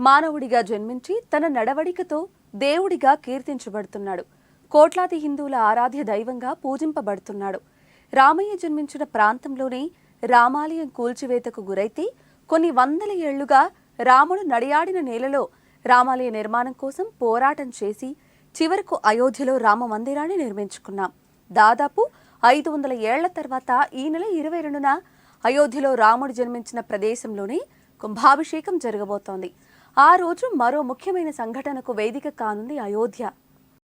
మానవుడిగా జన్మించి తన నడవడికతో దేవుడిగా కీర్తించబడుతున్నాడు. కోట్లాది హిందువుల ఆరాధ్య దైవంగా పూజింపబడుతున్నాడు. రామయ్య జన్మించిన ప్రాంతంలోనే రామాలయం కూల్చివేతకు గురైతే కొన్ని వందల ఏళ్ళుగా రాముడు నడియాడిన నేలలో రామాలయ నిర్మాణం కోసం పోరాటం చేసి చివరకు అయోధ్యలో రామ మందిరాన్ని నిర్మించుకున్నాం. దాదాపు ఐదు వందల ఏళ్ళ తర్వాత ఈ నెల ఇరవై రెండున అయోధ్యలో రాముడు జన్మించిన ప్రదేశంలోనే కుంభాభిషేకం జరగబోతోంది. ఆ రోజు మరో ముఖ్యమైన సంఘటనకు వేదిక కానుంది అయోధ్య.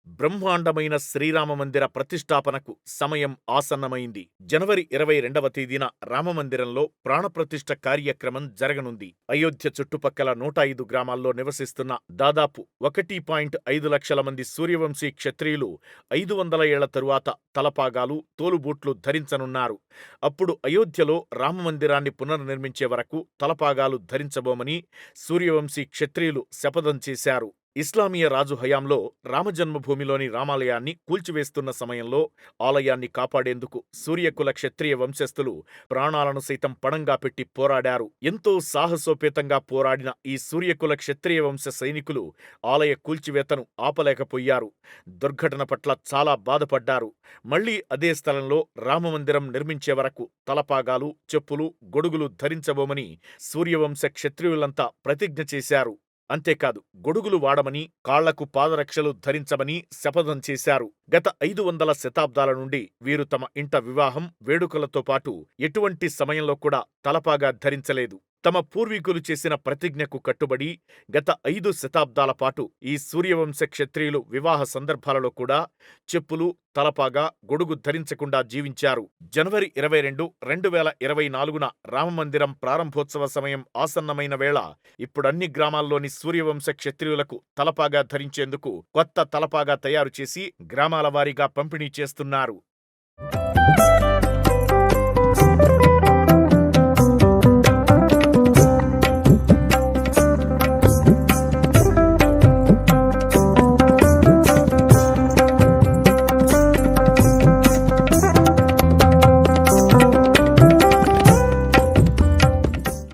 బ్రహ్మాండమైన శ్రీరామ మందిర ప్రతిష్టాపనకు సమయం ఆసన్నమైంది. జనవరి ఇరవై రెండవ తేదీన రామమందిరంలో ప్రాణప్రతిష్ఠ కార్యక్రమం జరగనుంది. అయోధ్య చుట్టుపక్కల నూట ఐదు గ్రామాల్లో నివసిస్తున్న దాదాపు ఒకటి పాయింట్ ఐదు లక్షల మంది సూర్యవంశీ క్షత్రియులు ఐదు వందల ఏళ్ళ తరువాత తలపాగాలు తోలుబూట్లు ధరించనున్నారు. అప్పుడు అయోధ్యలో రామమందిరాన్ని పునర్నిర్మించే వరకు తలపాగాలు ధరించబోమని సూర్యవంశీ క్షత్రియులు శపథం చేశారు. ఇస్లామీయ రాజు హయాంలో రామజన్మభూమిలోని రామాలయాన్ని కూల్చివేస్తున్న సమయంలో ఆలయాన్ని కాపాడేందుకు సూర్యకుల క్షత్రియ వంశస్థులు ప్రాణాలను సైతం పణంగా పెట్టి పోరాడారు. ఎంతో సాహసోపేతంగా పోరాడిన ఈ సూర్యకుల క్షత్రియ వంశ సైనికులు ఆలయ కూల్చివేతను ఆపలేకపోయారు. దుర్ఘటన పట్ల చాలా బాధపడ్డారు. మళ్ళీ అదే స్థలంలో రామమందిరం నిర్మించే వరకు తలపాగాలు చెప్పులు గొడుగులు ధరించబోమని సూర్యవంశ క్షత్రియులంతా ప్రతిజ్ఞ చేశారు. అంతేకాదు గొడుగులు వాడమని కాళ్ళకు పాదరక్షలు ధరించమని శపథం చేశారు. గత ఐదు వందల శతాబ్దాల నుండి వీరు తమ ఇంట వివాహం వేడుకలతో పాటు ఎటువంటి సమయంలో కూడా తలపాగా ధరించలేదు. తమ పూర్వీకులు చేసిన ప్రతిజ్ఞకు కట్టుబడి గత ఐదు శతాబ్దాల పాటు ఈ సూర్యవంశ క్షత్రియులు వివాహ సందర్భాలలో కూడా చెప్పులు తలపాగా గొడుగు ధరించకుండా జీవించారు. జనవరి ఇరవై రెండు రెండు వేల ఇరవై నాలుగున రామమందిరం ప్రారంభోత్సవ సమయం ఆసన్నమైన వేళ ఇప్పుడన్ని గ్రామాల్లోని సూర్యవంశ క్షత్రియులకు తలపాగా ధరించేందుకు కొత్త తలపాగా తయారు చేసి గ్రామాల వారీగా పంపిణీ చేస్తున్నారు.